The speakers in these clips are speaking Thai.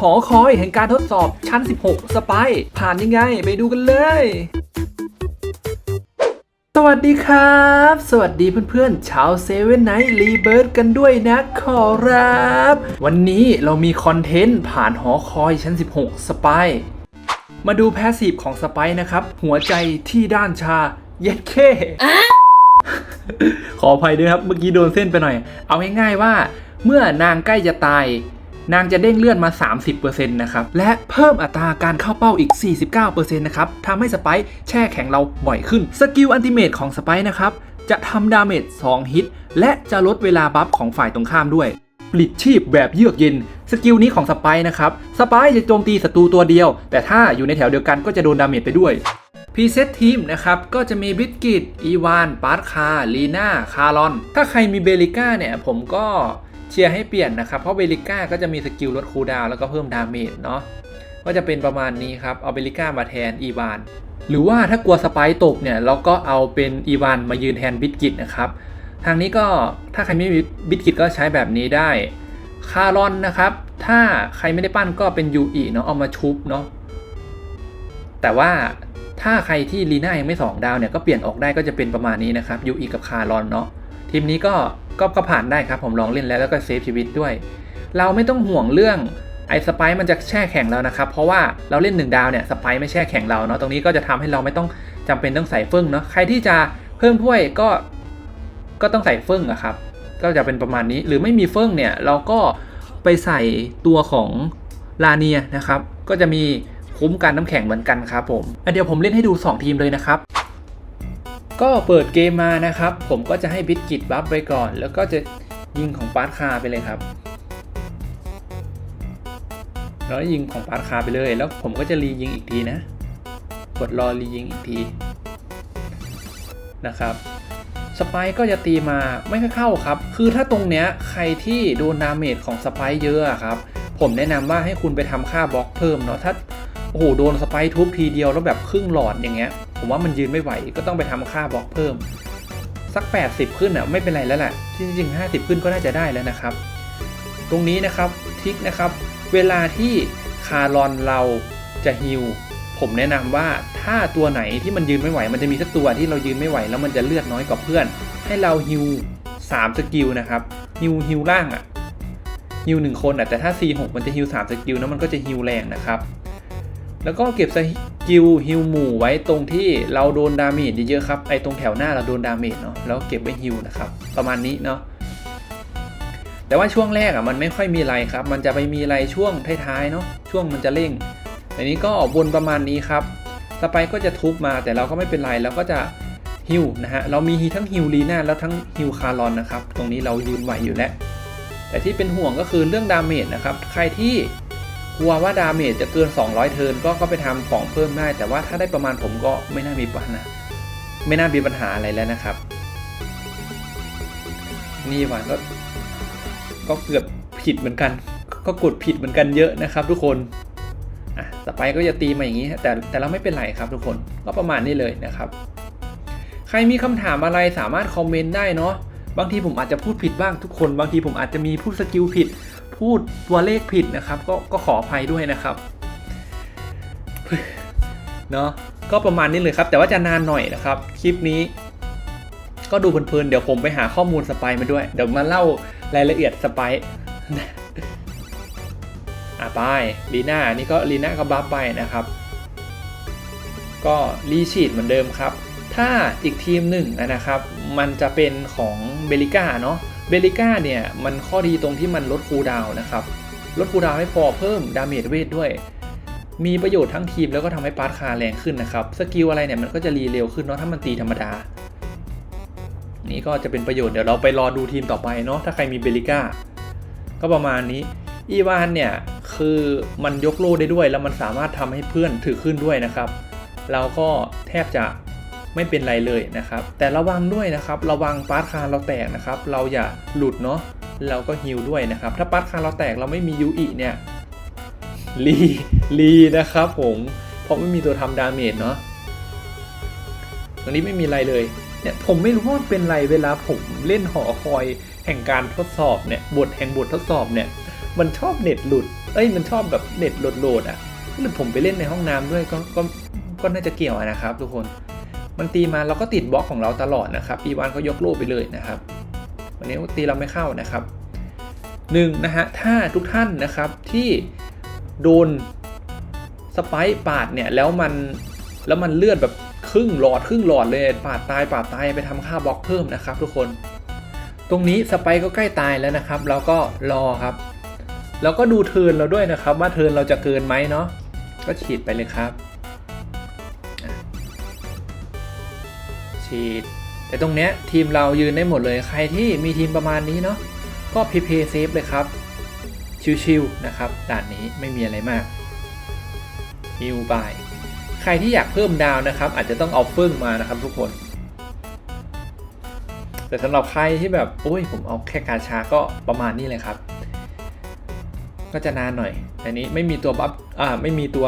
หอคอยแห่งการทดสอบชั้น 16 สไปผ่านยังไง ไปดูกันเลยสวัสดีครับ สวัสดีเพื่อนๆ ชาวเซเว่นไนท์รีเบิร์ดกันด้วยนะขอรับ วันนี้เรามีคอนเทนต์ผ่านหอคอยชั้น 16 สไปมาดูแพสซีฟของสไปนะครับ หัวใจที่ด้านชา เย็ดเคขออภัยด้วยครับ เมื่อกี้โดนเส้นไปหน่อย เอาง่ายๆว่า เมื่อนางใกล้จะตาย นางจะเด้งเลือดมา 30%นะครับ และเพิ่มอัตราการเข้าเป้าอีก 49%นะครับทำให้สไปซ์แช่แข็งเราบ่อยขึ้น สกิลอันติเมตของสไปซ์นะครับ จะทำดาเมจ 2 ฮิต และจะลดเวลาบัฟของฝ่ายตรงข้ามด้วยปลิดชีพแบบเยือกเย็น สกิลนี้ของสไปซ์นะครับ สไปซ์จะโจมตีศัตรูตัวเดียว แต่ถ้าอยู่ในแถวเดียวกันก็จะโดนดาเมจไปด้วยพรีเซตทีมนะครับ ก็จะมีบิสกิตอีวาน ปาร์คา ลีน่า คารอน ถ้าใครมีเบลิก้าเนี่ย ผมก็ เชียร์ให้เปลี่ยนนะครับ เพราะเบลิก้าก็จะมีสกิลลดคูลดาวแล้วก็เพิ่มดาเมจเนาะก็จะเป็นประมาณนี้ครับ เอาเบลิก้ามาแทนอีวาน หรือว่าถ้ากลัวสไปตกเนี่ยเราก็เอาเป็นอีวานมายืนแทนบิสกิตนะครับ ทางนี้ก็ถ้าใครไม่มีบิสกิตก็ใช้แบบนี้ได้ คารอนนะครับ ถ้าใครไม่ได้ปั้นก็เป็นยูอีเนาะเอามาชุบเนาะ แต่ว่าถ้าใครที่ลีน่ายังไม่ 2 ดาวเนี่ยก็เปลี่ยนออกได้ก็จะเป็นประมาณนี้นะครับยูอีกับคารอนเนาะทีมนี้ก็ ก็ก็ผ่านได้ครับผมลองเล่นแล้วแล้วก็เซฟชีวิตด้วย เราไม่ต้องห่วงเรื่องไอ้สไปมันจะแช่แข็งเรานะครับ เพราะว่าเราเล่น 1 ดาวเนี่ยสไปไม่แช่แข็งเราเนาะตรงนี้ก็จะทำให้เราไม่ต้องจำเป็นต้องใส่เฟิ่งเนาะใครที่จะเพิ่มถ้วยก็ก็ต้องใส่เฟิ่งอะครับ ก็จะเป็นประมาณนี้หรือไม่มีเฟิ่งเนี่ยเราก็ไปใส่ตัวของลาเนียนะครับ ก็จะมีคุ้มกันน้ำแข็งเหมือนกันครับผมเดี๋ยวผมเล่นให้ดู 2 ทีมเลยนะครับ ก็เปิดเกมมานะครับ ผมก็จะให้บิสกิตบัฟไปก่อน แล้วก็จะยิงของปาร์คาไปเลยครับแล้วยิงของปาร์คาไปเลย แล้วผมก็จะรียิงอีกทีนะ กดรอรียิงอีกทีนะครับสไปก็จะตีมาไม่ค่อยเข้าครับ คือถ้าตรงเนี้ยใครที่โดนดาเมจของสไปเยอะอะครับ ผมแนะนำว่าให้คุณไปทำค่าบล็อกเพิ่มเนาะถ้าโอ้โหโดนสไปทุบทีเดียวแล้วแบบครึ่งหลอดอย่างเงี้ย ผมว่ามันยืนไม่ไหวก็ต้องไปทำค่าบล็อกเพิ่ม สัก 80 ขึ้นอะไม่เป็นไรแล้วแหละจริงๆ 50 ขึ้นก็น่าจะได้แล้วนะครับ ตรงนี้นะครับทิกนะครับ เวลาที่คารอนเราจะฮิลผมแนะนำว่าถ้าตัวไหนที่มันยืนไม่ไหว มันจะมีสักตัวที่เรายืนไม่ไหว แล้วมันจะเลือดน้อยกว่าเพื่อน ให้เราฮิล3สกิลนะครับฮิลฮิลล่างอะฮิลหนึ่งคนอะแต่ถ้า C6 มันจะฮิล3สกิลนะมันก็จะฮิลแรงนะครับ แล้วก็เก็บสกิลฮิลหมู่ไว้ตรงที่เราโดนดาเมจเยอะๆครับไอตรงแถวหน้าเราโดนดาเมจเนาะแล้วเก็บไว้ฮิลนะครับประมาณนี้เนาะแต่ว่าช่วงแรกอะมันไม่ค่อยมีอะไรครับ มันจะไปมีอะไรช่วงท้ายๆเนาะช่วงมันจะเร่งอันนี้ก็วนประมาณนี้ครับสไปก็จะทุบมาแต่เราก็ไม่เป็นไรเราก็จะฮิลนะฮะเรามีทั้งฮิลลีน่าแล้วทั้งฮิลคารอนนะครับตรงนี้เรายืนไหวอยู่แล้วแต่ที่เป็นห่วงก็คือเรื่องดาเมจนะครับใครที่ กลัวว่าดาเมจจะเกิน 200 เทิร์นก็ก็ไปทำของเพิ่มได้ แต่ว่าถ้าได้ประมาณผมก็ไม่น่ามีปัญหาไม่น่ามีปัญหาอะไรแล้วนะครับ นี่หวานก็ก็เกือบผิดเหมือนกัน ก็กดผิดเหมือนกันเยอะนะครับ ทุกคนอะต่อไปก็จะตีมาอย่างนี้แต่แต่เราไม่เป็นไรครับทุกคนก็ประมาณนี้เลยนะครับ ใครมีคำถามอะไรสามารถคอมเมนต์ได้เนาะบางทีผมอาจจะพูดผิดบ้างทุกคน บางทีผมอาจจะมีพูดสกิลผิด พูดตัวเลขผิดนะครับ ก็ก็ขออภัยด้วยนะครับเนาะก็ประมาณนี้เลยครับ แต่ว่าจะนานหน่อยนะครับ คลิปนี้ ก็ดูเพลินๆเดี๋ยวผมไปหาข้อมูลสไปมาด้วย เดี๋ยวมาเล่ารายละเอียดสไปอะไปลีน่านี่ก็ลีน่าก็บัฟไปนะครับ ก็รีชีดเหมือนเดิมครับ ถ้าอีกทีมหนึ่งนะครับ มันจะเป็นของเบลิก้าเนาะ เบลิก้าเนี่ยมันข้อดีตรงที่มันลดคูดาวนะครับ ลดคูดาวไม่พอเพิ่มดาเมจเวทด้วย มีประโยชน์ทั้งทีมแล้วก็ทำให้ปาร์ตคาแรงขึ้นนะครับ สกิลอะไรเนี่ยมันก็จะรีเร็วขึ้นเนาะถ้ามันตีธรรมดา นี่ก็จะเป็นประโยชน์เดี๋ยวเราไปรอดูทีมต่อไปเนาะถ้าใครมีเบลิก้าก็ประมาณนี้อีวานเนี่ยคือมันยกโล่ได้ด้วยแล้วมันสามารถทำให้เพื่อนถือขึ้นด้วยนะครับ เราก็แทบจะ ไม่เป็นไรเลยนะครับ แต่ระวังด้วยนะครับ ระวังปาร์ตคาเราแตกนะครับ เราอย่าหลุดเนาะเราก็ฮิลด้วยนะครับ ถ้าปาร์ตคาเราแตกเราไม่มียูอิเนี่ยรีรีนะครับผมเพราะไม่มีตัวทำดาเมจเนาะตรงนี้ไม่มีอะไรเลยเนี่ยผมไม่รู้ว่าเป็นไรเวลาผมเล่นหอคอยแห่งการทดสอบเนี่ยบทแห่งบททดสอบเนี่ยมันชอบเน็ตหลุด เอ้ยมันชอบแบบเน็ตโหลดๆอะหรือผมไปเล่นในห้องน้ำด้วยก็ก็ก็น่าจะเกี่ยวนะครับทุกคน มันตีมาเราก็ติดบล็อกของเราตลอดนะครับอีวานก็ยกโล่ไปเลยนะครับ วันนี้ตีเราไม่เข้านะครับหนึ่งนะฮะถ้าทุกท่านนะครับที่โดนสไปร์ปาดเนี่ยแล้วมันแล้วมันเลือดแบบครึ่งหลอดครึ่งหลอดเลยปาดตายปาดตายไปทำค่าบล็อกเพิ่มนะครับ ทุกคน ตรงนี้สไปร์ก็ใกล้ตายแล้วนะครับ เราก็รอครับ แล้วก็ดูเทินเราด้วยนะครับ ว่าเทินเราจะเกินไหมเนาะก็ฉีดไปเลยครับ ฉีด แต่ตรงเนี้ยทีมเรายืนได้หมดเลยใครที่มีทีมประมาณนี้เนาะก็พีเพเซฟเลยครับ ชิวๆนะครับด่านนี้ไม่มีอะไรมากฮิวบายใครที่อยากเพิ่มดาวนะครับ อาจจะต้องเอาเฟิ่งมานะครับทุกคน แต่สำหรับใครที่แบบโอ้ยผมเอาแค่กาชาก็ประมาณนี้เลยครับ ก็จะนานหน่อยแต่นี้ไม่มีตัวบัฟอ่าไม่มีตัว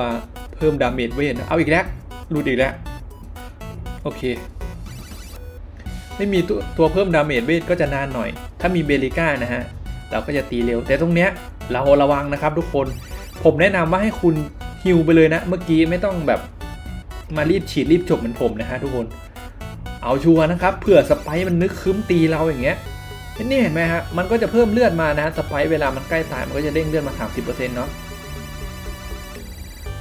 เพิ่มดาเมจเวทเอาอีกแล้วหลุดอีกแล้วโอเค ไม่มีตัวตัวเพิ่มดาเมจเวทก็จะนานหน่อย ถ้ามีเบลิก้านะฮะเราก็จะตีเร็ว แต่ตรงเนี้ยเราระวังนะครับทุกคน ผมแนะนำว่าให้คุณฮิวไปเลยนะ เมื่อกี้ไม่ต้องแบบมารีบฉีดรีบจบเหมือนผมนะฮะทุกคน เอาชัวร์นะครับเผื่อสไปมันนึกคืมตีเราอย่างเงี้ยนี่เห็นไหมฮะมันก็จะเพิ่มเลือดมานะสไปร์เวลามันใกล้ตายมันก็จะเด้งเลือดมา 30%เนาะ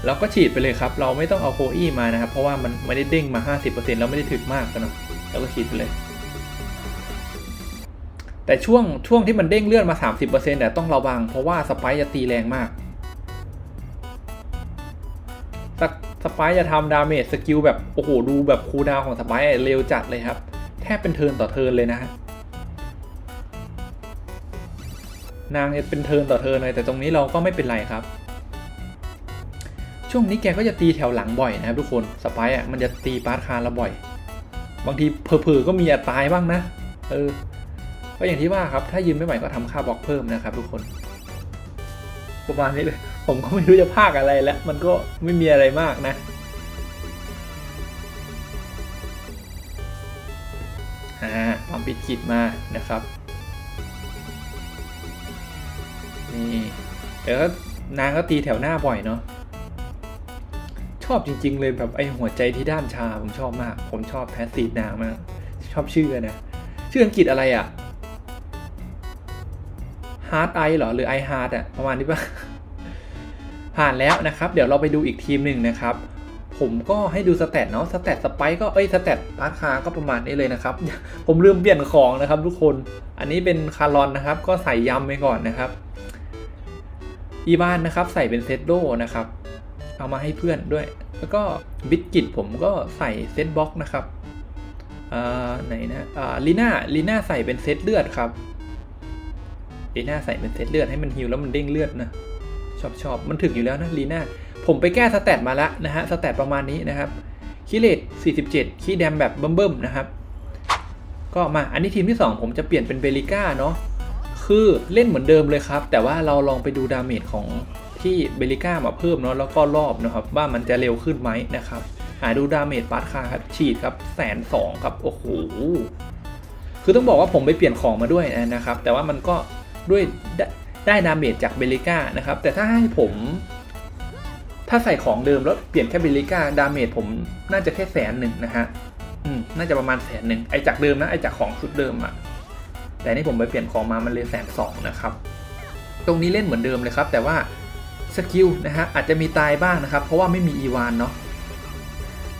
เราก็ฉีดไปเลยครับ เราไม่ต้องเอาโคอี้มานะครับ เพราะว่ามันไม่ได้เด้งมา 50%แล้วไม่ได้ถึกมากกันเนาะเราก็ฉีดไปเลย แต่ช่วงช่วงที่มันเด้งเลือดมา 30%เนี่ยต้องระวังเพราะว่าสไปจะตีแรงมากสสไปจะทำดาเมจสกิลแบบ โอ้โห ดูแบบคูดาวของสไปเร็วจัดเลยครับ แทบเป็นเทิร์นต่อเทิร์นเลยนะฮะนางเป็นเทิร์นต่อเทิร์นเลยแต่ตรงนี้เราก็ไม่เป็นไรครับ ช่วงนี้แกก็จะตีแถวหลังบ่อยนะครับทุกคนสไปอะมันจะตีปาร์คาร์เราบ่อย บางทีเผลอๆก็มีอัตายบ้างนะ เออ ก็อย่างที่ว่าครับ ถ้ายืนไม่ไหวก็ทำค่าบล็อกเพิ่มนะครับทุกคน ประมาณนี้เลย ผมก็ไม่รู้จะพากอะไรแล้ว มันก็ไม่มีอะไรมากนะ อ่าความปิดกิจมานะครับ นี่แต่ก็นางก็ตีแถวหน้าบ่อยเนาะชอบจริง ๆ เลยแบบไอหัวใจที่ด้านชาผมชอบมาก ผมชอบแพสซีฟนางมาก ชอบชื่อนะ ชื่ออังกฤษอะไรอะ ฮาร์ดไอเหรอ หรือไอฮาร์ดอะประมาณนี้ปะผ่านแล้วนะครับ เดี๋ยวเราไปดูอีกทีมหนึ่งนะครับ ผมก็ให้ดูสแตทเนาะสแตทสไปก็เอ้ยสแตทพาร์ทคาก็ประมาณนี้เลยนะครับ ผมลืมเปลี่ยนของนะครับทุกคนอันนี้เป็นคารอนนะครับ ก็ใส่ยำไปก่อนนะครับ อีบานนะครับ ใส่เป็นเซตโดนะครับ เอามาให้เพื่อนด้วย แล้วก็บิสกิตผมก็ใส่เซตบ็อกนะครับอ่าไหนนะอ่าลีน่าลีน่าใส่เป็นเซตเลือดครับ ลีน่าใส่เป็นเซตเลือดให้มันฮิวแล้วมันเด้งเลือดนะชอบชอบมันถึกอยู่แล้วนะลีน่าผมไปแก้สแตทมาแล้วนะฮะสแตทประมาณนี้นะครับคิเลต47 คีแดมแบบเบิ่มๆนะครับ ก็มาอันนี้ทีมที่ 2 ผมจะเปลี่ยนเป็นเบลิก้าเนาะคือเล่นเหมือนเดิมเลยครับ แต่ว่าเราลองไปดูดาเมจของที่เบลิก้ามาเพิ่มเนาะแล้วก็รอบนะครับ ว่ามันจะเร็วขึ้นไหมนะครับ หาดูดาเมจปาร์ตคาครับฉีดครับแสนสองครับโอ้โหคือต้องบอกว่าผมไปเปลี่ยนของมาด้วยนะครับ แต่ว่ามันก็ ด้วยได้ได้ดาเมจจากเบลิก้านะครับ แต่ถ้าให้ผม ถ้าใส่ของเดิมแล้วเปลี่ยนแค่เบลิก้าดาเมจผมน่าจะแค่แสนหนึ่งนะฮะอืมน่าจะประมาณแสนหนึ่งไอจากเดิมนะไอจากของชุดเดิมอะแต่นี่ผมไปเปลี่ยนของมามันเลยแสนสองนะครับ ตรงนี้เล่นเหมือนเดิมเลยครับ แต่ว่าสกิลนะฮะอาจจะมีตายบ้างนะครับ เพราะว่าไม่มีอีวานเนาะ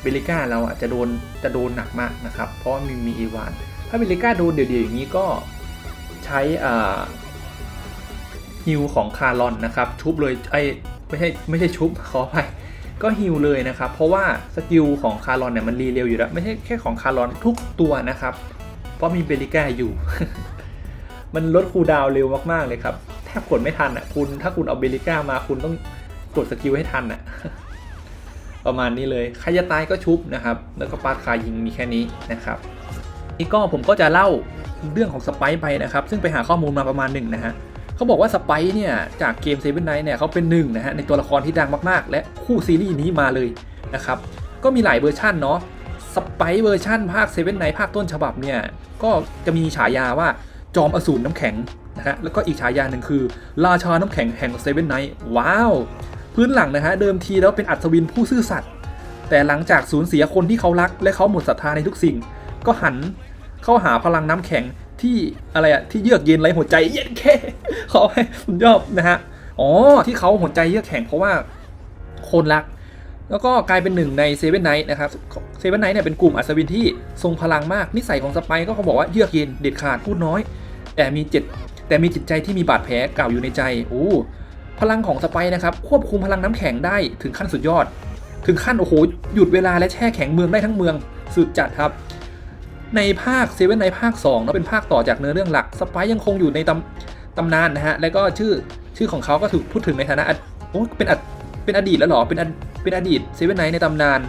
เบลิก้าเราอะจะโดนจะโดนหนักมากนะครับ เพราะว่ามีมีอีวานถ้าเบลิก้าโดนเดี่ยวๆอย่างนี้ก็ใช้อ่า ฮิวของคารอนนะครับชุบเลยไอ้ไม่ใช่ไม่ใช่ชุบขออภัยก็ฮิวเลยนะครับ เพราะว่าสกิลของคารอนเนี่ยมันรีเร็วอยู่แล้ว ไม่ใช่แค่ของคารอนทุกตัวนะครับ เพราะมีเบลิก้าอยู่ มันลดคูลดาวเร็วมากๆเลยครับ แทบกดไม่ทันอะคุณถ้าคุณเอาเบลิก้ามาคุณต้องกดสกิลให้ทันอะประมาณนี้เลยใครจะตายก็ชุบนะครับ แล้วก็ปาดคายิงมีแค่นี้นะครับนี่ก็ผมก็จะเล่าเรื่องของสไปซ์ไปนะครับ ซึ่งไปหาข้อมูลมาประมาณหนึ่งนะฮะ เขาบอกว่าสไปเนี่ยจากเกมเซเว่นไนท์เนี่ยเขาเป็นหนึ่งนะฮะในตัวละครที่ดังมากๆ และคู่ซีรีส์นี้มาเลยนะครับก็มีหลายเวอร์ชันเนาะสไปเวอร์ชันภาคเซเว่นไนท์ภาคต้นฉบับเนี่ยก็จะมีฉายาว่าจอมอสูรน้ำแข็งนะฮะแล้วก็อีกฉายาหนึ่งคือ ราชาน้ำแข็งแห่งเซเว่นไนท์ว้าว พื้นหลังนะฮะเดิมทีแล้วเป็นอัศวินผู้ซื่อสัตย์แต่หลังจากสูญเสียคนที่เขารัก และเขาหมดศรัทธาในทุกสิ่ง ก็หันเข้าหาพลังน้ำแข็ง ที่อะไรอะที่เยือกเย็นไร้หัวใจเย็นแค่เขอให้ผมยอบนะฮะอ๋อที่เขาหัวใจเยือกแข็งเพราะว่าคนรัก แล้วก็กลายเป็นหนึ่งในเซเว่นไนท์นะครับเซเว่นไนท์เนี่ยเป็นกลุ่มอัศวินที่ทรงพลังมากนิสัยของสไปก็เขาบอกว่าเยือกเย็นเด็ดขาดพูดน้อย แต่มีจิตแต่มีจิตใจที่มีบาดแผลเก่าอยู่ในใจโอ้พลังของสไปนะครับควบคุมพลังน้ำแข็งได้ถึงขั้นสุดยอด ถึงขั้นโอ้โหหยุดเวลาและแช่แข็งเมืองได้ทั้งเมืองสุดจัดครับ ในภาคเซเว่นในภาค2เนาะเป็นภาคต่อจากเนื้อเรื่องหลักสไปยังคงอยู่ในตำตำนานนะฮะแล้วก็ชื่อชื่อของเขาก็ถูกพูดถึงในฐานะอดโอ้เป็นอดเป็นอดีตแล้วหรอเป็นเป็นอดีตเซเว่นไนในตำนาน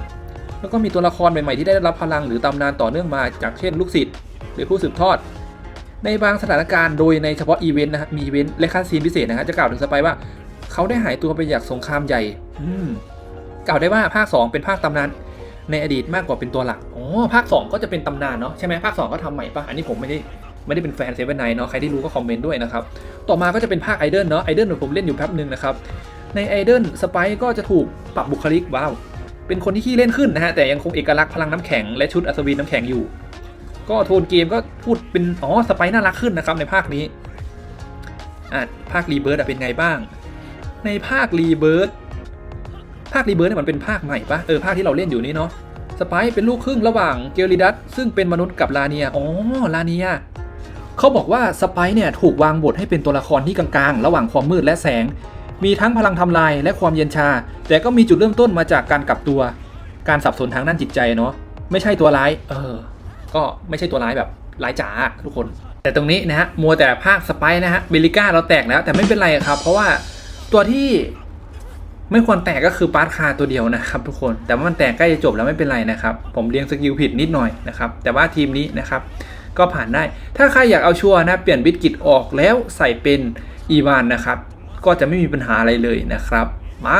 แล้วก็มีตัวละครใหม่ๆที่ได้รับพลังหรือตำนานต่อเนื่องมาจากเช่นลูกศิษย์หรือผู้สืบทอด ในบางสถานการณ์โดยในเฉพาะอีเวนต์นะฮะมีอีเวนต์และคัดซีนพิเศษนะฮะจะกล่าวถึงสไปร์ว่า เขาได้หายตัวไปจากสงครามใหญ่ อืมกล่าวได้ว่าภาค 2 เป็นภาคตำนาน ในอดีตมากกว่าเป็นตัวหลัก อ๋อ ภาค 2 ก็จะเป็นตำนานเนาะใช่ไหมภาค 2 ก็ทำใหม่ปะอันนี้ผมไม่ได้ไม่ได้เป็นแฟนเซเว่นไนเนาะใครที่รู้ก็คอมเมนต์ด้วยนะครับ ต่อมาก็จะเป็นภาคไอเดิลเนาะไอเดิลผมเล่นอยู่แป๊บหนึ่งนะครับ ในไอเดิลสไปก็จะถูกปรับบุคลิกว้าวเป็นคนที่ขี้เล่นขึ้นนะฮะแต่ยังคงเอกลักษณ์พลังน้ำแข็งและชุดอัศวินน้ำแข็งอยู่ ก็โทนเกมก็พูดเป็นอ๋อสไปน่ารักขึ้นนะครับในภาคนี้อะภาครีเบิร์ดเป็นไงบ้าง ในภาครีเบิร์ด ภาครีเบิร์ดเนี่ยมันเป็นภาคใหม่ปะเออภาคที่เราเล่นอยู่นี่เนาะสไปเป็นลูกครึ่งระหว่างเกลิดัสซึ่งเป็นมนุษย์กับลาเนียอ๋อลาเนียเขาบอกว่าสไปเนี่ยถูกวางบทให้เป็นตัวละครที่กลางๆ ระหว่างความมืดและแสง มีทั้งพลังทำลายและความเย็นชา แต่ก็มีจุดเริ่มต้นมาจากการกลับตัว การสับสนทางด้านจิตใจเนาะไม่ใช่ตัวร้ายเออ ก็ไม่ใช่ตัวร้ายแบบร้ายจ๋าทุกคน แต่ตรงนี้นะฮะมัวแต่ภาคสไปนะฮะเบลิก้าเราแตกแล้วแต่ไม่เป็นไรครับ เพราะว่าตัวที่ ไม่ควรแตกก็คือปาร์ตคาตัวเดียวนะครับทุกคน แต่ว่ามันแตกใกล้จะจบแล้วไม่เป็นไรนะครับ ผมเรียงสกิลผิดนิดหน่อยนะครับ แต่ว่าทีมนี้นะครับ ก็ผ่านได้ ถ้าใครอยากเอาชัวร์นะ เปลี่ยนบิตกิตออกแล้วใส่เป็นอีวานนะครับ ก็จะไม่มีปัญหาอะไรเลยนะครับ มา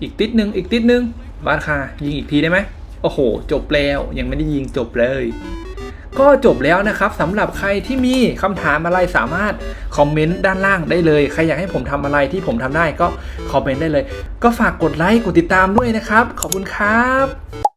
อีกติดหนึ่งอีกติดหนึ่งบาร์คายิงอีกทีได้ไหมโอ้โห จบแล้ว ยังไม่ได้ยิงจบเลย ก็จบแล้วนะครับสำหรับใครที่มีคำถามอะไรสามารถคอมเมนต์ด้านล่างได้เลย ใครอยากให้ผมทำอะไรที่ผมทำได้ก็คอมเมนต์ได้เลย ก็ฝากกดไลค์กดติดตามด้วยนะครับ ขอบคุณครับ